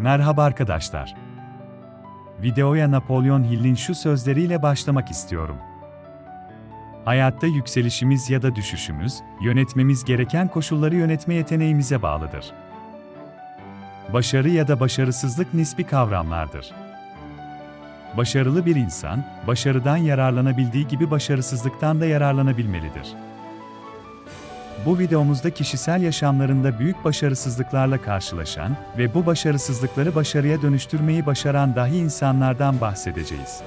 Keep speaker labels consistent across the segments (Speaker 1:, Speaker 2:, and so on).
Speaker 1: Merhaba arkadaşlar. Videoya Napolyon Hill'in şu sözleriyle başlamak istiyorum. Hayatta yükselişimiz ya da düşüşümüz, yönetmemiz gereken koşulları yönetme yeteneğimize bağlıdır. Başarı ya da başarısızlık nispi kavramlardır. Başarılı bir insan, başarıdan yararlanabildiği gibi başarısızlıktan da yararlanabilmelidir. Bu videomuzda kişisel yaşamlarında büyük başarısızlıklarla karşılaşan ve bu başarısızlıkları başarıya dönüştürmeyi başaran dahi insanlardan bahsedeceğiz.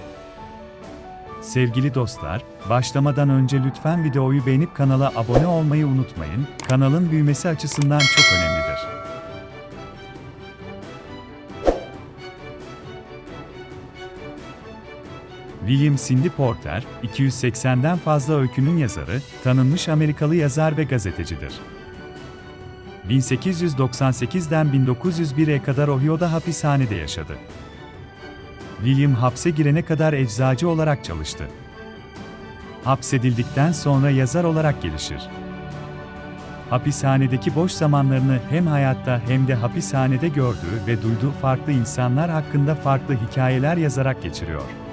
Speaker 1: Sevgili dostlar, başlamadan önce lütfen videoyu beğenip kanala abone olmayı unutmayın. Kanalın büyümesi açısından çok önemlidir. William Cindy Porter, 280'den fazla öykünün yazarı, tanınmış Amerikalı yazar ve gazetecidir. 1898'den 1901'e kadar Ohio'da hapishanede yaşadı. William hapse girene kadar eczacı olarak çalıştı. Hapsedildikten sonra yazar olarak gelişir. Hapishanedeki boş zamanlarını hem hayatta hem de hapishanede gördüğü ve duyduğu farklı insanlar hakkında farklı hikayeler yazarak geçiriyor.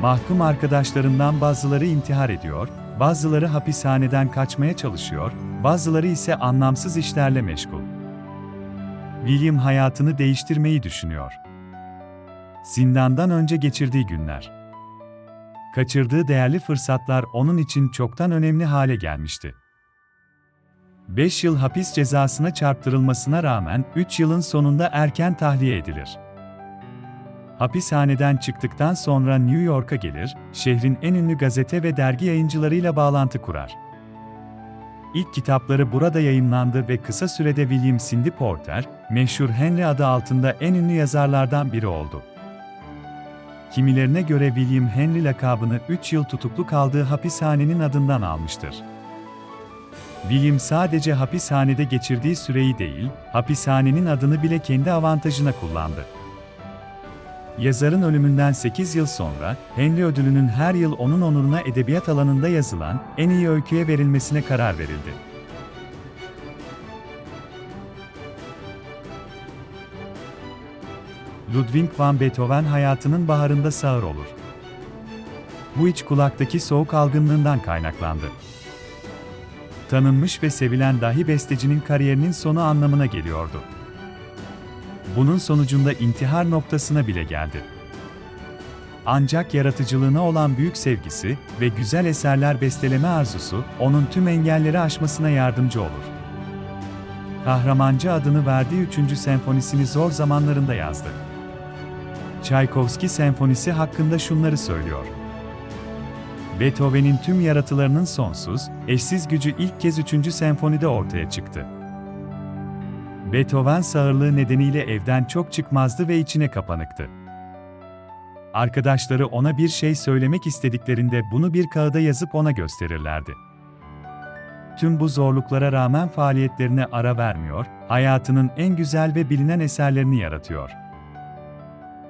Speaker 1: Mahkum arkadaşlarından bazıları intihar ediyor, bazıları hapishaneden kaçmaya çalışıyor, bazıları ise anlamsız işlerle meşgul. William hayatını değiştirmeyi düşünüyor. Zindandan önce geçirdiği günler. Kaçırdığı değerli fırsatlar onun için çoktan önemli hale gelmişti. 5 yıl hapis cezasına çarptırılmasına rağmen 3 yılın sonunda erken tahliye edilir. Hapishaneden çıktıktan sonra New York'a gelir, şehrin en ünlü gazete ve dergi yayıncılarıyla bağlantı kurar. İlk kitapları burada yayınlandı ve kısa sürede William Cindy Porter, meşhur Henry adı altında en ünlü yazarlardan biri oldu. Kimilerine göre William Henry lakabını 3 yıl tutuklu kaldığı hapishanenin adından almıştır. William sadece hapishanede geçirdiği süreyi değil, hapishanenin adını bile kendi avantajına kullandı. Yazarın ölümünden 8 yıl sonra, Henry ödülünün her yıl onun onuruna edebiyat alanında yazılan en iyi öyküye verilmesine karar verildi. Ludwig van Beethoven hayatının baharında sağır olur. Bu iç kulaktaki soğuk algınlığından kaynaklandı. Tanınmış ve sevilen dahi bestecinin kariyerinin sonu anlamına geliyordu. Bunun sonucunda intihar noktasına bile geldi. Ancak yaratıcılığına olan büyük sevgisi ve güzel eserler besteleme arzusu, onun tüm engelleri aşmasına yardımcı olur. Kahramancı adını verdiği 3. senfonisini zor zamanlarında yazdı. Çaykovski senfonisi hakkında şunları söylüyor. Beethoven'in tüm yaratılarının sonsuz, eşsiz gücü ilk kez 3. senfonide ortaya çıktı. Beethoven sağırlığı nedeniyle evden çok çıkmazdı ve içine kapanıktı. Arkadaşları ona bir şey söylemek istediklerinde bunu bir kağıda yazıp ona gösterirlerdi. Tüm bu zorluklara rağmen faaliyetlerine ara vermiyor, hayatının en güzel ve bilinen eserlerini yaratıyor.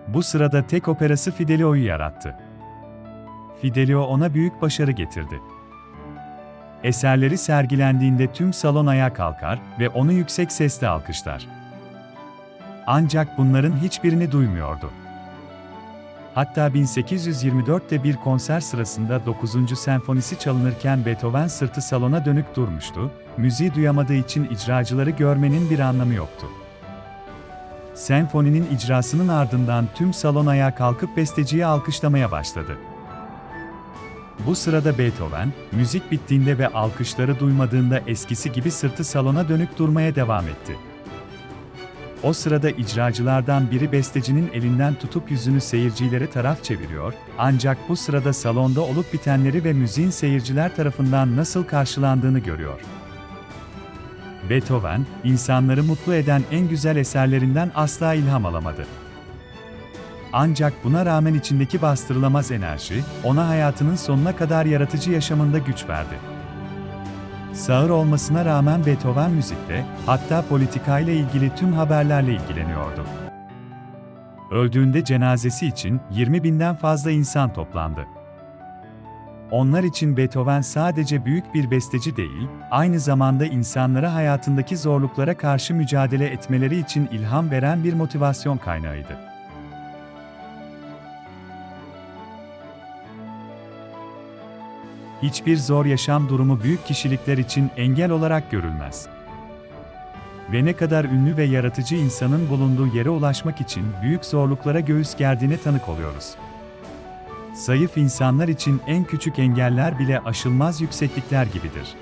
Speaker 1: Bu sırada tek operası Fidelio'yu yarattı. Fidelio ona büyük başarı getirdi. Eserleri sergilendiğinde tüm salon ayağa kalkar ve onu yüksek sesle alkışlar. Ancak bunların hiçbirini duymuyordu. Hatta 1824'te bir konser sırasında 9. senfonisi çalınırken Beethoven sırtı salona dönük durmuştu, müziği duyamadığı için icracıları görmenin bir anlamı yoktu. Senfoninin icrasının ardından tüm salon ayağa kalkıp besteciyi alkışlamaya başladı. Bu sırada Beethoven, müzik bittiğinde ve alkışları duymadığında eskisi gibi sırtı salona dönük durmaya devam etti. O sırada icracılardan biri bestecinin elinden tutup yüzünü seyircilere taraf çeviriyor, ancak bu sırada salonda olup bitenleri ve müziğin seyirciler tarafından nasıl karşılandığını görüyor. Beethoven, insanları mutlu eden en güzel eserlerinden asla ilham alamadı. Ancak buna rağmen içindeki bastırılamaz enerji, ona hayatının sonuna kadar yaratıcı yaşamında güç verdi. Sağır olmasına rağmen Beethoven müzikte, hatta politikayla ilgili tüm haberlerle ilgileniyordu. Öldüğünde cenazesi için 20 binden fazla insan toplandı. Onlar için Beethoven sadece büyük bir besteci değil, aynı zamanda insanlara hayatındaki zorluklara karşı mücadele etmeleri için ilham veren bir motivasyon kaynağıydı. Hiçbir zor yaşam durumu büyük kişilikler için engel olarak görülmez. Ve ne kadar ünlü ve yaratıcı insanın bulunduğu yere ulaşmak için büyük zorluklara göğüs gerdiğine tanık oluyoruz. Zayıf insanlar için en küçük engeller bile aşılmaz yükseklikler gibidir.